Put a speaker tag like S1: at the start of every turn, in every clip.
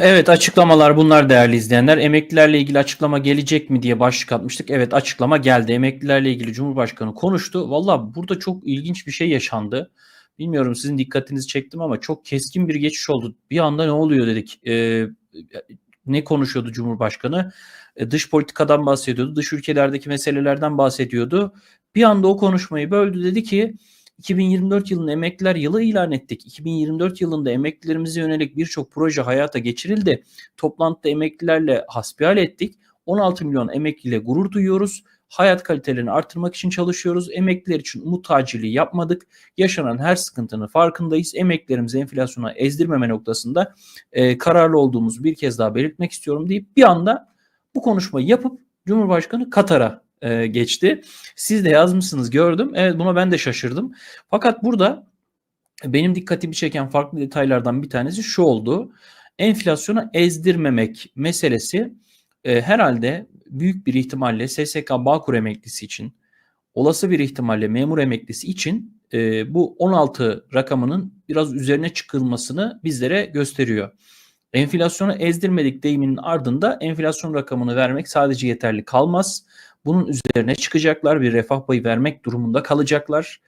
S1: Evet açıklamalar bunlar değerli izleyenler. Emeklilerle ilgili açıklama gelecek mi diye başlık atmıştık. Evet açıklama geldi. Emeklilerle ilgili Cumhurbaşkanı konuştu. Valla burada çok ilginç bir şey yaşandı. Bilmiyorum sizin dikkatinizi çektim ama çok keskin bir geçiş oldu. Bir anda ne oluyor dedik. Ee, ne konuşuyordu Cumhurbaşkanı? Ee, dış politikadan bahsediyordu. Dış ülkelerdeki meselelerden bahsediyordu. Bir anda o konuşmayı böldü. Dedi ki 2024 yılını emekliler yılı ilan ettik. 2024 yılında emeklilerimize yönelik birçok proje hayata geçirildi. Toplantıda emeklilerle hasbihal ettik. 16 milyon emekliyle gurur duyuyoruz. Hayat kalitelerini artırmak için çalışıyoruz. Emekliler için umut tacili yapmadık. Yaşanan her sıkıntının farkındayız. Emeklilerimizi enflasyona ezdirmeme noktasında e, kararlı olduğumuzu bir kez daha belirtmek istiyorum deyip bir anda bu konuşmayı yapıp Cumhurbaşkanı Katar'a e, geçti. Siz de yazmışsınız gördüm. Evet buna ben de şaşırdım. Fakat burada benim dikkatimi çeken farklı detaylardan bir tanesi şu oldu. Enflasyona ezdirmemek meselesi e, herhalde büyük bir ihtimalle SSK Bağkur emeklisi için, olası bir ihtimalle memur emeklisi için e, bu 16 rakamının biraz üzerine çıkılmasını bizlere gösteriyor. Enflasyonu ezdirmedik deyimin ardında enflasyon rakamını vermek sadece yeterli kalmaz. Bunun üzerine çıkacaklar, bir refah payı vermek durumunda kalacaklar.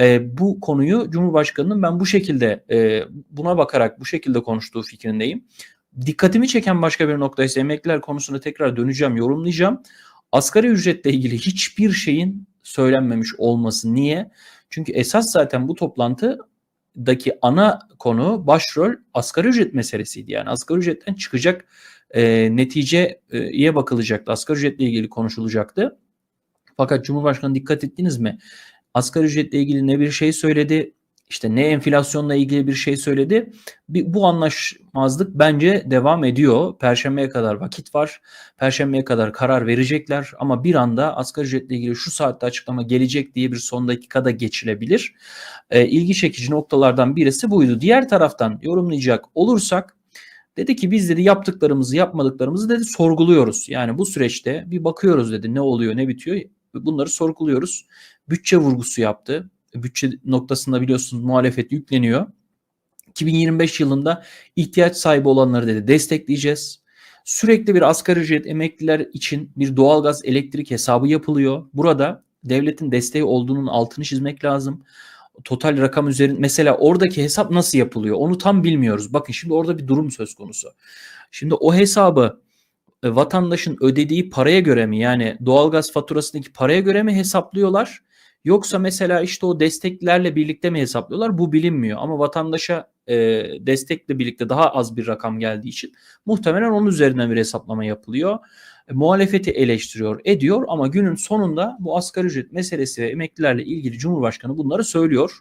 S1: E, bu konuyu Cumhurbaşkanı'nın ben bu şekilde e, buna bakarak bu şekilde konuştuğu fikrindeyim. Dikkatimi çeken başka bir nokta ise emekliler konusuna tekrar döneceğim, yorumlayacağım. Asgari ücretle ilgili hiçbir şeyin söylenmemiş olması. Niye? Çünkü esas zaten bu toplantıdaki ana konu başrol asgari ücret meselesiydi. Yani asgari ücretten çıkacak e, neticeye bakılacaktı. Asgari ücretle ilgili konuşulacaktı. Fakat Cumhurbaşkanı dikkat ettiniz mi? Asgari ücretle ilgili ne bir şey söyledi, işte ne enflasyonla ilgili bir şey söyledi. Bir, bu anlaşmazlık bence devam ediyor. Perşembeye kadar vakit var. Perşembeye kadar karar verecekler ama bir anda asgari ücretle ilgili şu saatte açıklama gelecek diye bir son dakikada geçilebilir. E, ilgi çekici noktalardan birisi buydu. Diğer taraftan yorumlayacak olursak Dedi ki biz dedi yaptıklarımızı yapmadıklarımızı dedi sorguluyoruz. Yani bu süreçte bir bakıyoruz dedi ne oluyor ne bitiyor bunları sorguluyoruz. Bütçe vurgusu yaptı. Bütçe noktasında biliyorsunuz muhalefet yükleniyor. 2025 yılında ihtiyaç sahibi olanları dedi destekleyeceğiz. Sürekli bir asgari ücret emekliler için bir doğalgaz elektrik hesabı yapılıyor. Burada devletin desteği olduğunun altını çizmek lazım total rakam üzerinde mesela oradaki hesap nasıl yapılıyor onu tam bilmiyoruz. Bakın şimdi orada bir durum söz konusu. Şimdi o hesabı e, vatandaşın ödediği paraya göre mi yani doğalgaz faturasındaki paraya göre mi hesaplıyorlar? Yoksa mesela işte o desteklerle birlikte mi hesaplıyorlar? Bu bilinmiyor ama vatandaşa e, destekle birlikte daha az bir rakam geldiği için muhtemelen onun üzerinden bir hesaplama yapılıyor. E, muhalefeti eleştiriyor, ediyor ama günün sonunda bu asgari ücret meselesi ve emeklilerle ilgili Cumhurbaşkanı bunları söylüyor.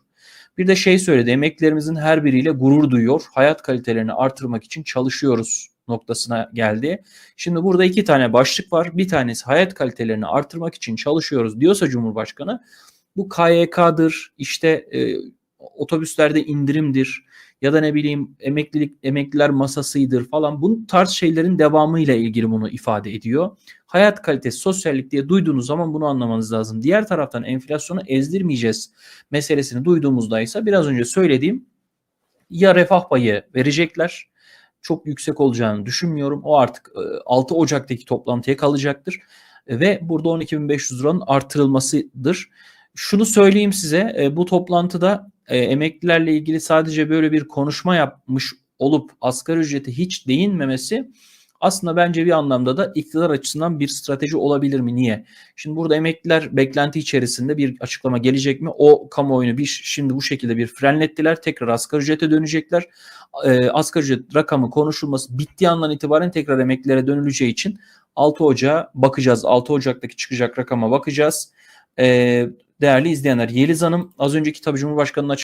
S1: Bir de şey söyledi, emeklilerimizin her biriyle gurur duyuyor, hayat kalitelerini artırmak için çalışıyoruz noktasına geldi. Şimdi burada iki tane başlık var. Bir tanesi hayat kalitelerini artırmak için çalışıyoruz diyorsa Cumhurbaşkanı bu KYK'dır, işte e, otobüslerde indirimdir ya da ne bileyim emeklilik emekliler masasıdır falan bu tarz şeylerin devamıyla ilgili bunu ifade ediyor. Hayat kalitesi, sosyallik diye duyduğunuz zaman bunu anlamanız lazım. Diğer taraftan enflasyonu ezdirmeyeceğiz meselesini duyduğumuzda ise biraz önce söylediğim ya refah payı verecekler çok yüksek olacağını düşünmüyorum. O artık 6 Ocak'taki toplantıya kalacaktır. Ve burada 12.500 liranın artırılmasıdır. Şunu söyleyeyim size e, bu toplantıda e, emeklilerle ilgili sadece böyle bir konuşma yapmış olup asgari ücrete hiç değinmemesi aslında bence bir anlamda da iktidar açısından bir strateji olabilir mi? Niye? Şimdi burada emekliler beklenti içerisinde bir açıklama gelecek mi? O kamuoyunu bir şimdi bu şekilde bir frenlettiler. Tekrar asgari ücrete dönecekler. E, asgari ücret rakamı konuşulması bittiği andan itibaren tekrar emeklilere dönüleceği için 6 Ocağı bakacağız. 6 Ocak'taki çıkacak rakama bakacağız. E, değerli izleyenler. Yeliz Hanım az önceki tabii Cumhurbaşkanı'nın